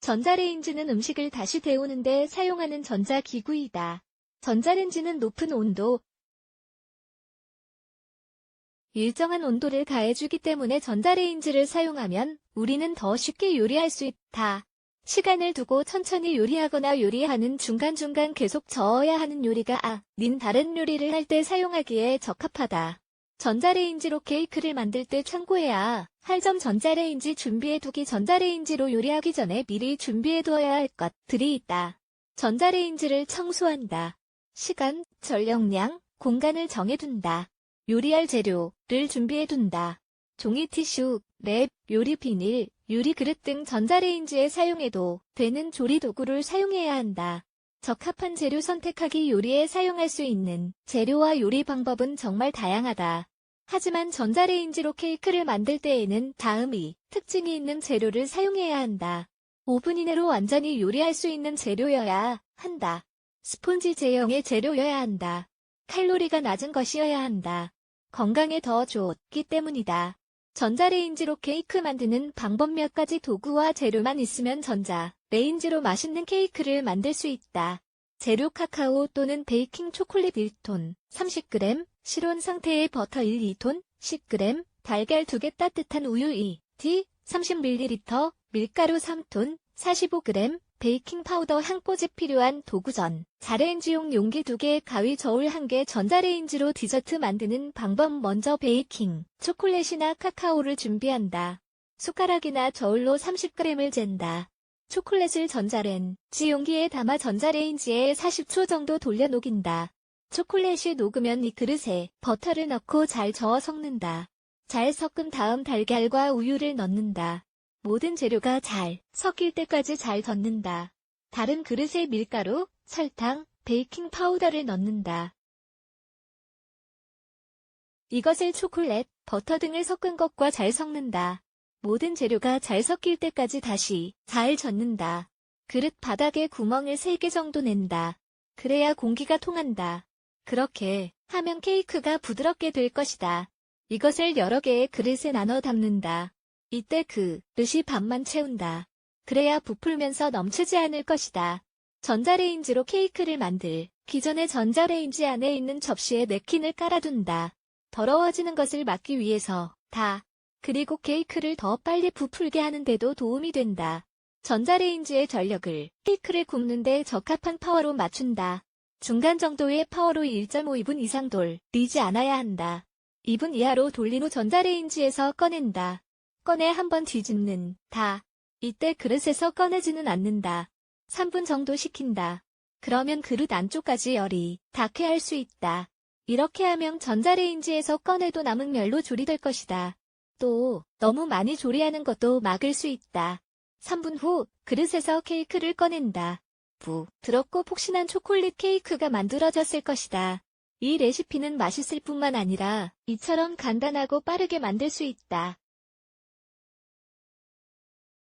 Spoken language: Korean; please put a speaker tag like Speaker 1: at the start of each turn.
Speaker 1: 전자레인지는 음식을 다시 데우는데 사용하는 전자기구이다. 전자레인지는 높은 온도, 일정한 온도를 가해주기 때문에 전자레인지를 사용하면 우리는 더 쉽게 요리할 수 있다. 시간을 두고 천천히 요리하거나 요리하는 중간중간 계속 저어야 하는 요리가 아 닌 다른 요리를 할 때 사용하기에 적합하다. 전자레인지로 케이크를 만들 때 참고해야 할 점 전자레인지 준비해두기 전자레인지로 요리하기 전에 미리 준비해두어야 할 것들이 있다. 전자레인지를 청소한다. 시간, 전력량, 공간을 정해둔다. 요리할 재료를 준비해둔다. 종이 티슈, 랩, 요리 비닐, 유리 그릇 등 전자레인지에 사용해도 되는 조리 도구를 사용해야 한다. 적합한 재료 선택하기 요리에 사용할 수 있는 재료와 요리 방법은 정말 다양하다. 하지만 전자레인지로 케이크를 만들 때에는 다음이 특징이 있는 재료를 사용해야 한다. 5분 이내로 완전히 요리할 수 있는 재료여야 한다. 스폰지 제형의 재료여야 한다. 칼로리가 낮은 것이어야 한다. 건강에 더 좋기 때문이다. 전자레인지로 케이크 만드는 방법 몇 가지 도구와 재료만 있으면 전자 레인지로 맛있는 케이크를 만들 수 있다. 재료 카카오 또는 베이킹 초콜릿 1톤, 30g, 실온 상태의 버터 1, 2톤, 10g, 달걀 2개 따뜻한 우유 2, 티, 30ml, 밀가루 3톤, 45g, 베이킹 파우더 한 꼬집 필요한 도구전, 자레인지용 용기 2개, 가위 저울 1개, 전자레인지로 디저트 만드는 방법 먼저 베이킹, 초콜릿이나 카카오를 준비한다. 숟가락이나 저울로 30g을 잰다. 초콜릿을 전자레인지 용기에 담아 전자레인지에 40초 정도 돌려 녹인다. 초콜릿이 녹으면 이 그릇에 버터를 넣고 잘 저어 섞는다. 잘 섞은 다음 달걀과 우유를 넣는다. 모든 재료가 잘 섞일 때까지 잘 젓는다. 다른 그릇에 밀가루, 설탕, 베이킹 파우더를 넣는다. 이것을 초콜릿, 버터 등을 섞은 것과 잘 섞는다. 모든 재료가 잘 섞일 때까지 다시 잘 젓는다. 그릇 바닥에 구멍을 3개 정도 낸다. 그래야 공기가 통한다. 그렇게 하면 케이크가 부드럽게 될 것이다. 이것을 여러 개의 그릇에 나눠 담는다. 이때 그 그릇이 반만 채운다. 그래야 부풀면서 넘치지 않을 것이다. 전자레인지로 케이크를 만들 기존의 전자레인지 안에 있는 접시에 냅킨을 깔아둔다. 더러워지는 것을 막기 위해서 다. 그리고 케이크를 더 빨리 부풀게 하는데도 도움이 된다. 전자레인지의 전력을 케이크를 굽는데 적합한 파워로 맞춘다. 중간 정도의 파워로 1.5분 이상 돌리지 않아야 한다. 2분 이하로 돌린 후 전자레인지에서 꺼낸다. 꺼내 한번 뒤집는 다. 이때 그릇에서 꺼내지는 않는다. 3분 정도 식힌다. 그러면 그릇 안쪽까지 열이 닿게 할 수 있다. 이렇게 하면 전자레인지에서 꺼내도 남은 멸로 조리될 것이다. 또 너무 많이 조리하는 것도 막을 수 있다. 3분 후 그릇에서 케이크를 꺼낸다. 부 드럽고 폭신한 초콜릿 케이크가 만들어졌을 것이다. 이 레시피는 맛있을 뿐만 아니라 이처럼 간단하고 빠르게 만들 수 있다.